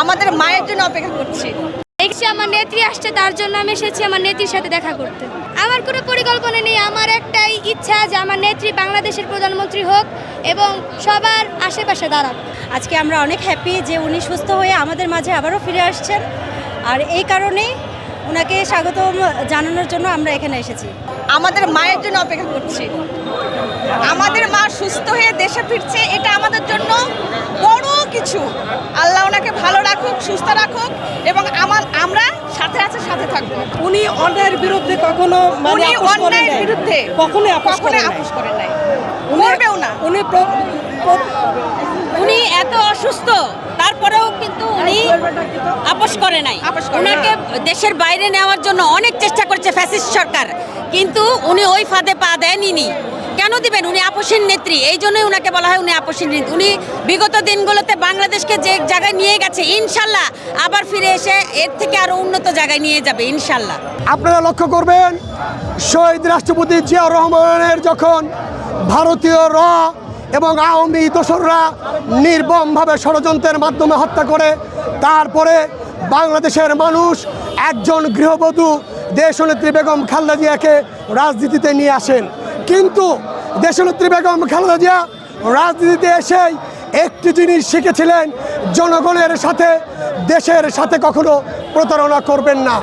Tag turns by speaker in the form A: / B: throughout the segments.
A: আমাদের মায়ের জন্য অপেক্ষা করছি।
B: দেখছি আমার নেত্রী আসছে তার জন্য আমি এসেছি আমার নেত্রীর সাথে দেখা করতে। আমার কোনো পরিকল্পনা নেই আমার একটাই ইচ্ছা যে আমার নেত্রী বাংলাদেশের প্রধানমন্ত্রী হোক এবং সবার আশেপাশে দাঁড়াক।
C: আজকে আমরা অনেক হ্যাপি যে উনি সুস্থ হয়ে আমাদের মাঝে আবারও ফিরে আসছেন। আর এই কারণেই ওনাকে স্বাগত জানানোর জন্য আমরা এখানে এসেছি।
A: আমাদের মায়ের জন্য অপেক্ষা করছি। আমাদের মা সুস্থ হয়ে দেশে ফিরছে এটা আমাদের জন্য বড় কিছু। রাখুক সুস্থ রাখুক এবং আমার আমরা সাথে আছে সাথে থাকব।
D: উনি অন্যায়ের বিরুদ্ধে কখনো মানে আপোষ
A: অন্যায়ের। বিরুদ্ধে
D: কখনো আপোষ
A: কখনোই
D: করেন নাই।
A: আপোষ করে নাই।
D: উনি-
A: করবেও না।
D: উনি
E: উনি এত অসুস্থ তারপরেও কিন্তু উনি আপোষ করে নাই। ওনাকে দেশের বাইরে নেওয়ার জন্য অনেক চেষ্টা করছে ফ্যাসিস্ট সরকার কিন্তু উনি ওই ফাঁদে পা দেননি কেন দিবেন? উনি আপোষের নেত্রী। এই জন্যই ওনাকে বলা হয় উনি আপোষের নেত্রী। উনি বিগত দিনগুলোতে বাংলাদেশকে যে জায়গায় নিয়ে গেছে, ইনশাল্লাহ আবার ফিরে এসে এর থেকে আরও উন্নত জায়গায় নিয়ে যাবে, ইনশাল্লাহ।
F: আপনারা লক্ষ্য করবেন, শহীদ রাষ্ট্রপতি জিয়াউর রহমানের যখন ভারতীয় র এবং আওয়ামী দোসররা নির্মমভাবে ষড়যন্ত্রের মাধ্যমে হত্যা করে, তারপরে বাংলাদেশের মানুষ একজন গৃহবধূ দেশনেত্রী বেগম খালেদা জিয়াকে রাজনীতিতে নিয়ে আসেন। কিন্তু দেশনেত্রী বেগম খালেদা জিয়া রাজনীতিতে এসেই একটি জিনিস শিখেছিলেন জনগণের সাথে দেশের সাথে কখনো প্রতারণা করবেন না।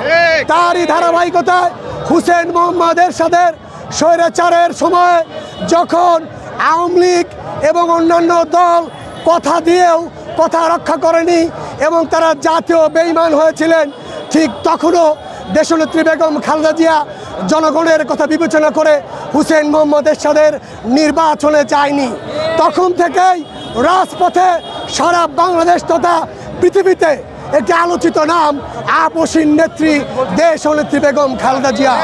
F: তারই ধারাবাহিকতায় হুসেন মোহাম্মদ এরশাদের স্বৈরাচারের সময় যখন আওয়ামী লীগ এবং অন্যান্য দল কথা দিয়েও কথা রক্ষা করেনি এবং তারা জাতীয় বেইমান হয়েছিলেন ঠিক তখনও দেশনেত্রী বেগম খালেদা জিয়া জনগণের কথা বিবেচনা করে হুসেন মোহাম্মদ এরশাদের নির্বাচনে যায়নি। তখন থেকেই রাজপথে সারা বাংলাদেশ তথা পৃথিবীতে একটি আলোচিত নাম, আপসীন নেত্রী দেশনেত্রী বেগম খালেদা জিয়া।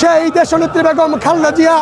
F: সেই দেশনেত্রী বেগম খালেদা জিয়া